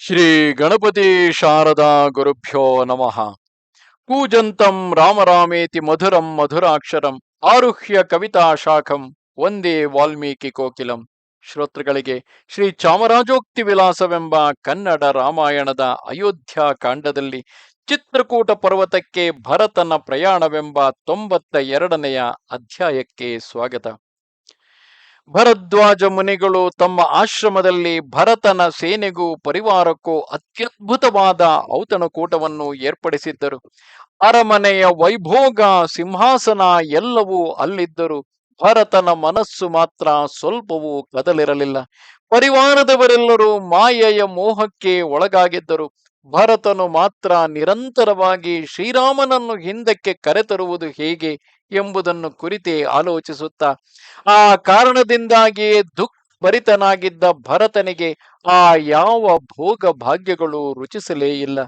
ಶ್ರೀ ಗಣಪತಿ ಶಾರದಾ ಗುರುಭ್ಯೋ ನಮಃ. ಕೂಜಂತಂ ರಾಮರಾಮೇತಿ ಮಧುರಂ ಮಧುರಾಕ್ಷರಂ ಆರುಹ್ಯ ಕವಿತಾ ಶಾಖಂ ಒಂದೇ ವಾಲ್ಮೀಕಿ ಕೋಕಿಲಂ. ಶ್ರೋತೃಗಳಿಗೆ ಶ್ರೀ ಚಾಮರಾಜೋಕ್ತಿ ವಿಲಾಸವೆಂಬ ಕನ್ನಡ ರಾಮಾಯಣದ ಅಯೋಧ್ಯ ಕಾಂಡದಲ್ಲಿ ಚಿತ್ರಕೂಟ ಪರ್ವತಕ್ಕೆ ಭರತನ ಪ್ರಯಾಣವೆಂಬ ತೊಂಬತ್ತ ಎರಡನೆಯ ಅಧ್ಯಾಯಕ್ಕೆ ಸ್ವಾಗತ. ಭರದ್ವಾಜ ಮುನಿಗಳು ತಮ್ಮ ಆಶ್ರಮದಲ್ಲಿ ಭರತನ ಸೇನೆಗೂ ಪರಿವಾರಕ್ಕೂ ಅತ್ಯದ್ಭುತವಾದ ಔತಣಕೂಟವನ್ನು ಏರ್ಪಡಿಸಿದ್ದರು. ಅರಮನೆಯ ವೈಭೋಗ ಸಿಂಹಾಸನ ಎಲ್ಲವೂ ಅಲ್ಲಿದ್ದರು. ಭರತನ ಮನಸ್ಸು ಮಾತ್ರ ಸ್ವಲ್ಪವೂ ಕದಲಿರಲಿಲ್ಲ. ಪರಿವಾರದವರೆಲ್ಲರೂ ಮಾಯೆಯ ಮೋಹಕ್ಕೆ ಒಳಗಾಗಿದ್ದರು. ಭರತನು ಮಾತ್ರ ನಿರಂತರವಾಗಿ ಶ್ರೀರಾಮನನ್ನು ಹಿಂದಕ್ಕೆ ಕರೆತರುವುದು ಹೇಗೆ ಎಂಬುದನ್ನು ಕುರಿತೇ ಆಲೋಚಿಸುತ್ತಾ, ಆ ಕಾರಣದಿಂದಾಗಿಯೇ ದುಃಖ ಭರಿತನಾಗಿದ್ದ ಭರತನಿಗೆ ಆ ಯಾವ ಭೋಗ ಭಾಗ್ಯಗಳು ರುಚಿಸಲೇ ಇಲ್ಲ.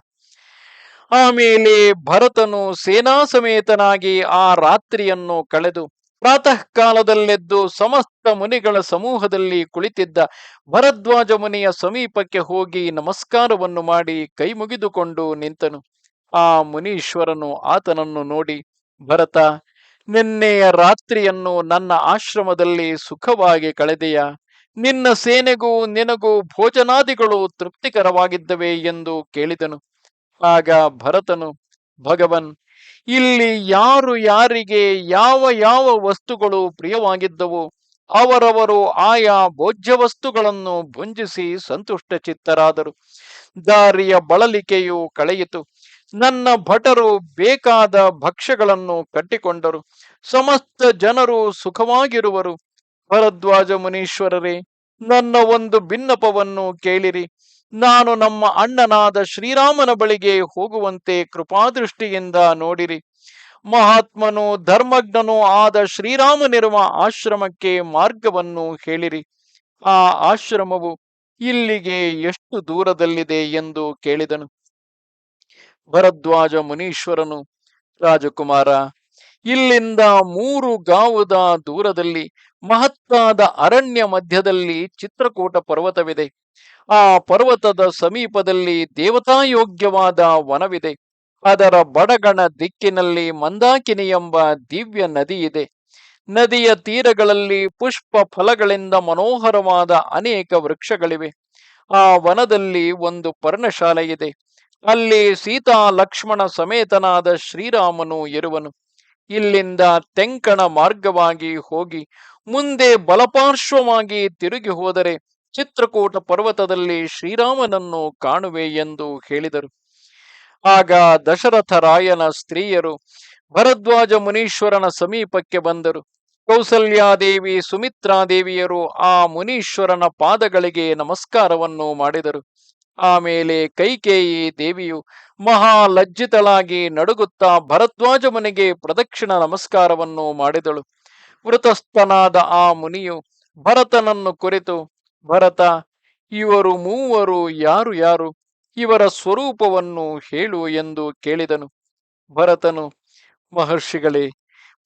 ಆಮೇಲೆ ಭರತನು ಸೇನಾ ಸಮೇತನಾಗಿ ಆ ರಾತ್ರಿಯನ್ನು ಕಳೆದು ಪ್ರಾತಃ ಕಾಲದಲ್ಲೆದ್ದು ಸಮಸ್ತ ಮುನಿಗಳ ಸಮೂಹದಲ್ಲಿ ಕುಳಿತಿದ್ದ ಭರದ್ವಾಜ ಮುನಿಯ ಸಮೀಪಕ್ಕೆ ಹೋಗಿ ನಮಸ್ಕಾರವನ್ನು ಮಾಡಿ ಕೈ ಮುಗಿದುಕೊಂಡು ನಿಂತನು. ಆ ಮುನೀಶ್ವರನು ಆತನನ್ನು ನೋಡಿ, ಭರತ, ನಿನ್ನೆಯ ರಾತ್ರಿಯನ್ನು ನನ್ನ ಆಶ್ರಮದಲ್ಲಿ ಸುಖವಾಗಿ ಕಳೆದೆಯ? ನಿನ್ನ ಸೇನೆಗೂ ನಿನಗೂ ಭೋಜನಾದಿಗಳು ತೃಪ್ತಿಕರವಾಗಿದ್ದವೆ? ಎಂದು ಕೇಳಿದನು. ಆಗ ಭರತನು, ಭಗವನ್ ಇಲ್ಲಿ ಯಾರು ಯಾರಿಗೆ ಯಾವ ಯಾವ ವಸ್ತುಗಳು ಪ್ರಿಯವಾಗಿದ್ದವು, ಅವರವರು ಆಯಾ ಭೋಜ್ಯ ವಸ್ತುಗಳನ್ನು ಭುಂಜಿಸಿ ಸಂತುಷ್ಟ ಚಿತ್ತರಾದರು ದಾರಿಯ ಬಳಲಿಕೆಯು ಕಳೆಯಿತು. ನನ್ನ ಭಟರು ಬೇಕಾದ ಭಕ್ಷ್ಯಗಳನ್ನು ಕಟ್ಟಿಕೊಂಡರು. ಸಮಸ್ತ ಜನರು ಸುಖವಾಗಿರುವರು. ಭರದ್ವಾಜ ಮುನೀಶ್ವರರೇ, ನನ್ನ ಒಂದು ಭಿನ್ನಪವನ್ನು ಕೇಳಿರಿ. ನಾನು ನಮ್ಮ ಅಣ್ಣನಾದ ಶ್ರೀರಾಮನ ಬಳಿಗೆ ಹೋಗುವಂತೆ ಕೃಪಾದೃಷ್ಟಿಯಿಂದ ನೋಡಿರಿ. ಮಹಾತ್ಮನು ಧರ್ಮಜ್ಞನೂ ಆದ ಶ್ರೀರಾಮನಿರುವ ಆಶ್ರಮಕ್ಕೆ ಮಾರ್ಗವನ್ನು ಹೇಳಿರಿ. ಆ ಆಶ್ರಮವು ಇಲ್ಲಿಗೆ ಎಷ್ಟು ದೂರದಲ್ಲಿದೆ ಎಂದು ಕೇಳಿದನು. ಭರದ್ವಾಜ ಮುನೀಶ್ವರನು, ರಾಜಕುಮಾರ, ಇಲ್ಲಿಂದ ಮೂರು ಗಾವುದ ದೂರದಲ್ಲಿ ಮಹತ್ತಾದ ಅರಣ್ಯ ಮಧ್ಯದಲ್ಲಿ ಚಿತ್ರಕೂಟ ಪರ್ವತವಿದೆ. ಆ ಪರ್ವತದ ಸಮೀಪದಲ್ಲಿ ದೇವತಾಯೋಗ್ಯವಾದ ವನವಿದೆ. ಅದರ ಬಡಗಣ ದಿಕ್ಕಿನಲ್ಲಿ ಮಂದಾಕಿನಿ ಎಂಬ ದಿವ್ಯ ನದಿ ಇದೆ. ನದಿಯ ತೀರಗಳಲ್ಲಿ ಪುಷ್ಪ ಫಲಗಳಿಂದ ಮನೋಹರವಾದ ಅನೇಕ ವೃಕ್ಷಗಳಿವೆ. ಆ ವನದಲ್ಲಿ ಒಂದು ಪರ್ಣಶಾಲೆ ಅಲ್ಲಿ ಸೀತಾ ಲಕ್ಷ್ಮಣ ಸಮೇತನಾದ ಶ್ರೀರಾಮನು ಇರುವನು. ಇಲ್ಲಿಂದ ತೆಂಕಣ ಮಾರ್ಗವಾಗಿ ಹೋಗಿ ಮುಂದೆ ಬಲಪಾರ್ಶ್ವವಾಗಿ ತಿರುಗಿ ಹೋದರೆ ಚಿತ್ರಕೂಟ ಪರ್ವತದಲ್ಲಿ ಶ್ರೀರಾಮನನ್ನು ಕಾಣುವೆ ಎಂದು ಹೇಳಿದರು. ಆಗ ದಶರಥ ರಾಯನ ಸ್ತ್ರೀಯರು ಭರದ್ವಾಜ ಮುನೀಶ್ವರನ ಸಮೀಪಕ್ಕೆ ಬಂದರು. ಕೌಸಲ್ಯಾದೇವಿ, ಸುಮಿತ್ರಾದೇವಿಯರು ಆ ಮುನೀಶ್ವರನ ಪಾದಗಳಿಗೆ ನಮಸ್ಕಾರವನ್ನು ಮಾಡಿದರು. ಆಮೇಲೆ ಕೈಕೇಯಿ ದೇವಿಯು ಮಹಾ ಲಜ್ಜಿತಳಾಗಿ ನಡುಗುತ್ತಾ ಭರದ್ವಾಜ ಮನೆಗೆ ಪ್ರದಕ್ಷಿಣ ನಮಸ್ಕಾರವನ್ನು ಮಾಡಿದಳು. ವೃತಸ್ಥನಾದ ಆ ಮುನಿಯು ಭರತನನ್ನು ಕುರಿತು, ಭರತ, ಇವರು ಮೂವರು ಯಾರು ಯಾರು? ಇವರ ಸ್ವರೂಪವನ್ನು ಹೇಳು ಎಂದು ಕೇಳಿದನು. ಭರತನು, ಮಹರ್ಷಿಗಳೇ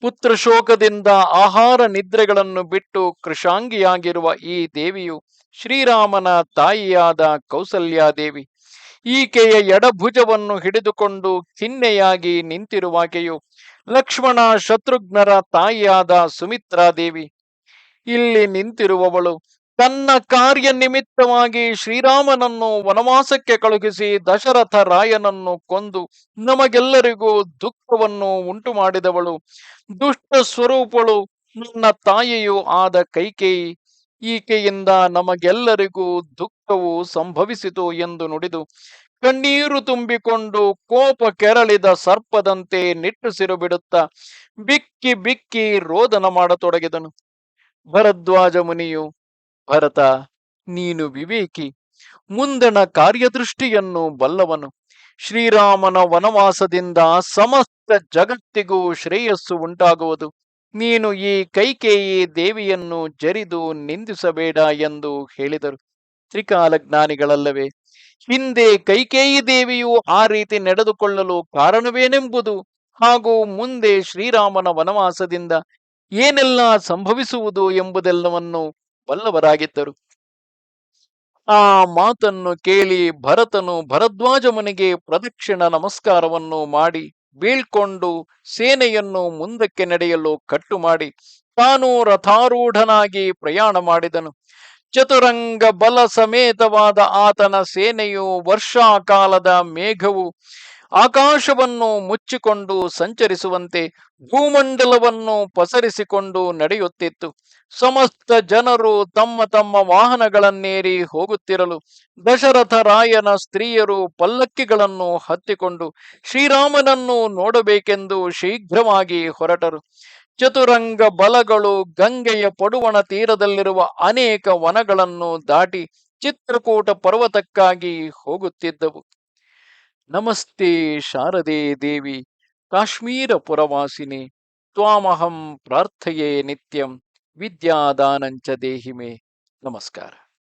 ಪುತ್ರ ಶೋಕದಿಂದ ಆಹಾರ ನಿದ್ರೆಗಳನ್ನು ಬಿಟ್ಟು ಕೃಷಾಂಗಿಯಾಗಿರುವ ಈ ದೇವಿಯು ಶ್ರೀರಾಮನ ತಾಯಿಯಾದ ಕೌಸಲ್ಯಾದೇವಿ. ಈಕೆಯ ಎಡಭುಜವನ್ನು ಹಿಡಿದುಕೊಂಡು ಖಿನ್ನೆಯಾಗಿ ನಿಂತಿರುವಾಕೆಯು ಲಕ್ಷ್ಮಣ ಶತ್ರುಘ್ನರ ತಾಯಿಯಾದ ಸುಮಿತ್ರಾದೇವಿ. ಇಲ್ಲಿ ನಿಂತಿರುವವಳು ತನ್ನ ಕಾರ್ಯ ನಿಮಿತ್ತವಾಗಿ ಶ್ರೀರಾಮನನ್ನು ವನವಾಸಕ್ಕೆ ಕಳುಹಿಸಿ ದಶರಥ ರಾಯನನ್ನು ಕೊಂದು ನಮಗೆಲ್ಲರಿಗೂ ದುಃಖವನ್ನು ಉಂಟು ಮಾಡಿದವಳು ದುಷ್ಟ ಸ್ವರೂಪಳು ನನ್ನ ತಾಯಿಯೂ ಆದ ಕೈಕೇಯಿ ಈಕೆಯಿಂದ ನಮಗೆಲ್ಲರಿಗೂ ದುಃಖವು ಸಂಭವಿಸಿತು ಎಂದು ನುಡಿದು ಕಣ್ಣೀರು ತುಂಬಿಕೊಂಡು ಕೋಪ ಕೆರಳಿದ ಸರ್ಪದಂತೆ ನಿಟ್ಟುಸಿರು ಬಿಡುತ್ತಾ ಬಿಕ್ಕಿ ಬಿಕ್ಕಿ ರೋದನ ಮಾಡತೊಡಗಿದನು. ಭರದ್ವಾಜ ಮುನಿಯು, ಭರತ, ನೀನು ವಿವೇಕಿ, ಮುಂದಣ ಕಾರ್ಯದೃಷ್ಟಿಯನ್ನು ಬಲ್ಲವನು. ಶ್ರೀರಾಮನ ವನವಾಸದಿಂದ ಸಮಸ್ತ ಜಗತ್ತಿಗೂ ಶ್ರೇಯಸ್ಸು ಉಂಟಾಗುವುದು. ನೀನು ಈ ಕೈಕೇಯಿ ದೇವಿಯನ್ನು ಜರಿದು ನಿಂದಿಸಬೇಡ ಎಂದು ಹೇಳಿದರು. ತ್ರಿಕಾಲಜ್ಞಾನಿಗಳಲ್ಲವೇ ಹಿಂದೆ ಕೈಕೇಯಿ ದೇವಿಯು ಆ ರೀತಿ ನಡೆದುಕೊಳ್ಳಲು ಕಾರಣವೇನೆಂಬುದು ಹಾಗೂ ಮುಂದೆ ಶ್ರೀರಾಮನ ವನವಾಸದಿಂದ ಏನೆಲ್ಲ ಸಂಭವಿಸುವುದು ಎಂಬುದೆಲ್ಲವನ್ನು ಬಲ್ಲವರಾಗಿದ್ದರು ಆ ಮಾತನ್ನು ಕೇಳಿ ಭರತನು ಭರದ್ವಾಜ ಮನೆಗೆ ಪ್ರದಕ್ಷಿಣ ನಮಸ್ಕಾರವನ್ನು ಮಾಡಿ ಬೀಳ್ಕೊಂಡು ಸೇನೆಯನ್ನು ಮುಂದಕ್ಕೆ ನಡೆಯಲು ಕಟ್ಟು ಮಾಡಿ ತಾನು ರಥಾರೂಢನಾಗಿ ಪ್ರಯಾಣ ಮಾಡಿದನು. ಚತುರಂಗ ಬಲ ಸಮೇತವಾದ ಆತನ ಸೇನೆಯು ವರ್ಷಾಕಾಲದ ಮೇಘವು ಆಕಾಶವನ್ನು ಮುಚ್ಚಿಕೊಂಡು ಸಂಚರಿಸುವಂತೆ ಭೂಮಂಡಲವನ್ನು ಪಸರಿಸಿಕೊಂಡು ನಡೆಯುತ್ತಿತ್ತು. ಸಮಸ್ತ ಜನರು ತಮ್ಮ ತಮ್ಮ ವಾಹನಗಳನ್ನೇರಿ ಹೋಗುತ್ತಿರಲು ದಶರಥ ರಾಯನ ಸ್ತ್ರೀಯರು ಪಲ್ಲಕ್ಕಿಗಳನ್ನು ಹತ್ತಿಕೊಂಡು ಶ್ರೀರಾಮನನ್ನು ನೋಡಬೇಕೆಂದು ಶೀಘ್ರವಾಗಿ ಹೊರಟರು. ಚತುರಂಗ ಬಲಗಳು ಗಂಗೆಯ ಪಡುವಣ ತೀರದಲ್ಲಿರುವ ಅನೇಕ ವನಗಳನ್ನು ದಾಟಿ ಚಿತ್ರಕೂಟ ಪರ್ವತಕ್ಕಾಗಿ ಹೋಗುತ್ತಿದ್ದವು. ನಮಸ್ತೆ ಶಾರದೆ ದೇವಿ, ಕಾಶ್ಮೀರ ಪುರವಾಸಿನಿ, ತ್ವಾಮಹಂ ಪ್ರಾರ್ಥೆಯೇ ನಿತ್ಯಂ, ವಿದ್ಯಾದಾನಂಚ ದೇಹಿಮೆ. ನಮಸ್ಕಾರ.